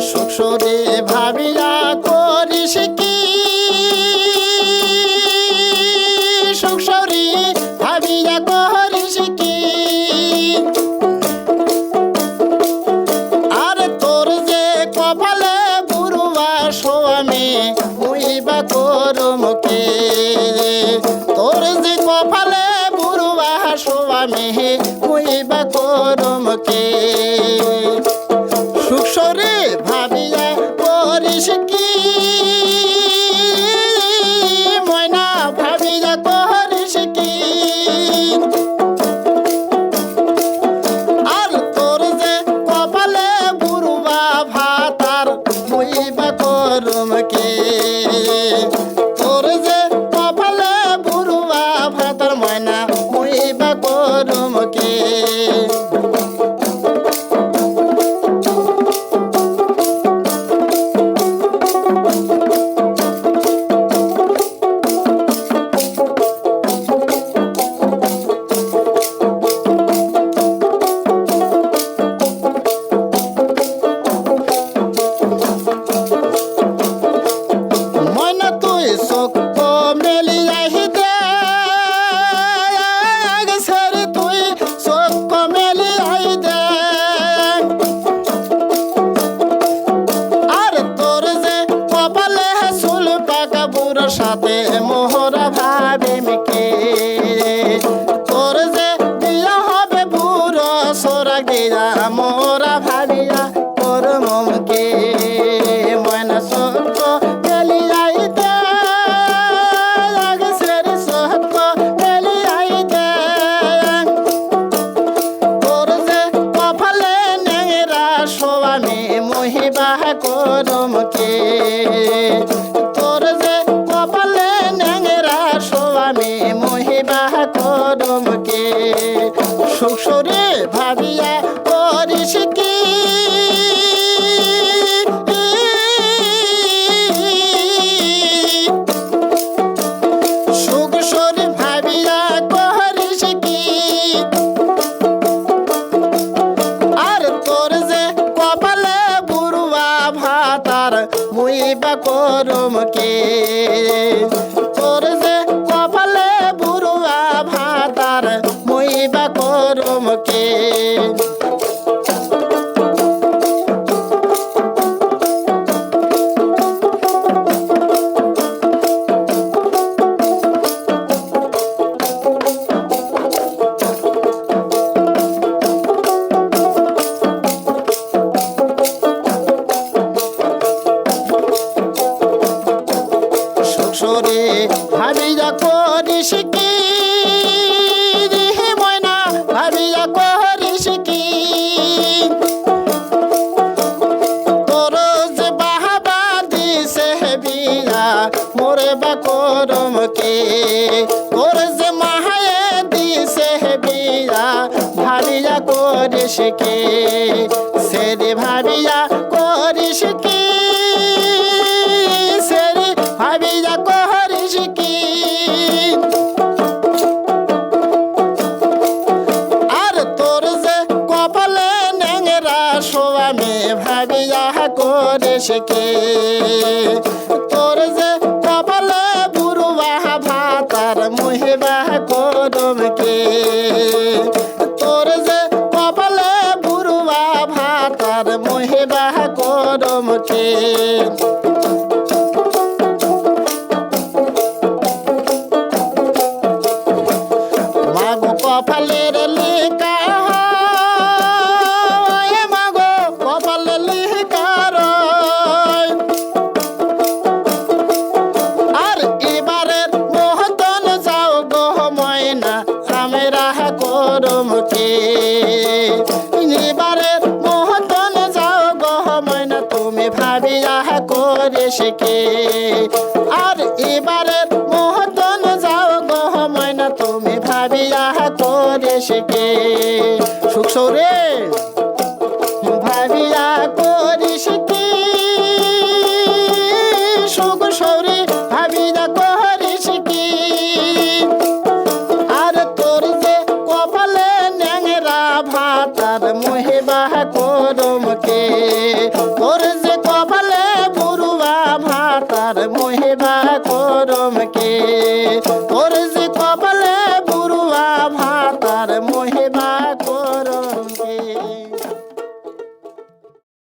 সুখসরে সাথে মোহরা ভাবে মেকে তোর যে বিয়া হবে পুরো সোরা গিয়া মোরা মুইবা করম কে তোর যে শ্বশুরে ভাবিয়া করিস কি? ময়না ভাবিয়া করিস কি? তোর যে বাহাবা দিছে বিয়া, মোরে বা করম কে? তোর যে মাহায়ে দিছে বিয়া, ভাবিয়া করিস কে? সেরে ভাবিয়া সোয়ামে ভাবিয়া করে শেখে তোর যে কপালে বুড়ুয়া ভাতার মুহিবা করম করম কে এবারের মহতন যাও গহ ময়না, তুমি ভাবিয়া করিস কে আর এবারের মহতন যাও গো ময়না, তুমি ভাবিয়া করিস কে সুখ সৌরে। করমকে তোর